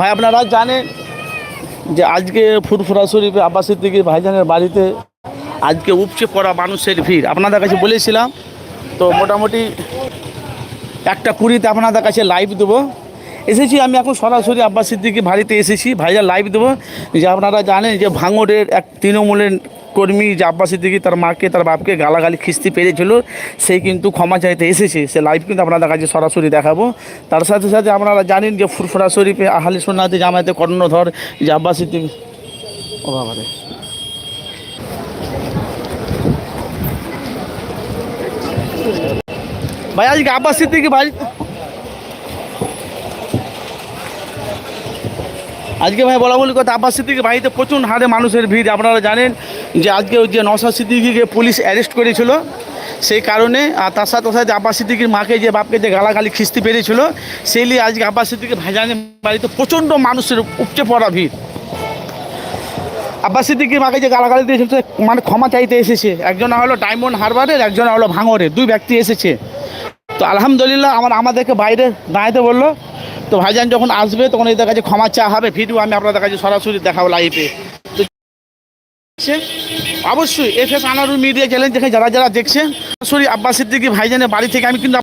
ভাই, আপনারা জানেন যে আজকে ফুরফুরা শরীফে আব্বাসের দিকে ভাইজানের বাড়িতে আজকে উপচে পড়া মানুষের ভিড়। আপনাদের কাছে বলেছিলাম, তো মোটামুটি একটা কুড়িতে আপনাদের কাছে লাইভ দেবো। এসেছি, আমি এখন সরাসরি আব্বাস সিদ্দিকি বাড়িতে এসেছি, ভাইজান লাইভ দেবো। যে আপনারা জানেন যে ভাঙড়ের এক তৃণমূলের কর্মী যে আব্বাস তার মাকে, তার বাপকে গালাগালি, খিস্তি পেরেছিল, সে কিন্তু ক্ষমা চাইতে এসেছে। সে লাইভ কিন্তু আপনাদের কাছে সরাসরি দেখাবো। তার সাথে সাথে আপনারা জানেন যে ফুরফুরা শরীফে আহালি সোনাতে জামায়াতে কর্ণধর যে আব্বাস ও ভাই, আজকে আব্বাস সিদ্দিকি বাড়ি আজকে ভাই বলা বলি কথা, আব্বাস সিদ্দিকি বাড়িতে প্রচুর হারে মানুষের ভিড়। আপনারা জানেন যে আজকে ওই যে নসা সিদ্দিকিকে পুলিশ অ্যারেস্ট করেছিল। সেই কারণে, আর তার সাথে সাথে আব্বাস সিদ্দিকির মাকে যে বাপকে যে গালাগালি খিস্তি পেরেছিল, সেই নিয়ে আজকে আব্বাস সিদ্দিকি ভাইজানের বাড়িতে প্রচণ্ড মানুষের উপচে পড়া ভিড়। আব্বাস সিদ্দিকির মাকে যে গালাগালি দিয়েছিল মানে ক্ষমা চাইতে এসেছে। একজন হলো ডায়মন্ড হারবারের, একজন হলো ভাঙরের দুই ব্যক্তি এসেছে। তো আলহামদুলিল্লাহ, আমার আমাদেরকে বাইরে দাঁড়াতে বলল। তো ভাইজান যখন আসবে, তখন এদের কাছে ক্ষমা চা হবে। ভিডিও আমি আপনাদের কাছে সরাসরি দেখাবো লাইভে তো অবশ্যই F S Anarul media channel দেখে যারা যারা দেখছে সরাসরি আব্বাসের সিদ্দিকি ভাইজানের বাড়ি থেকে আমি কিন্তু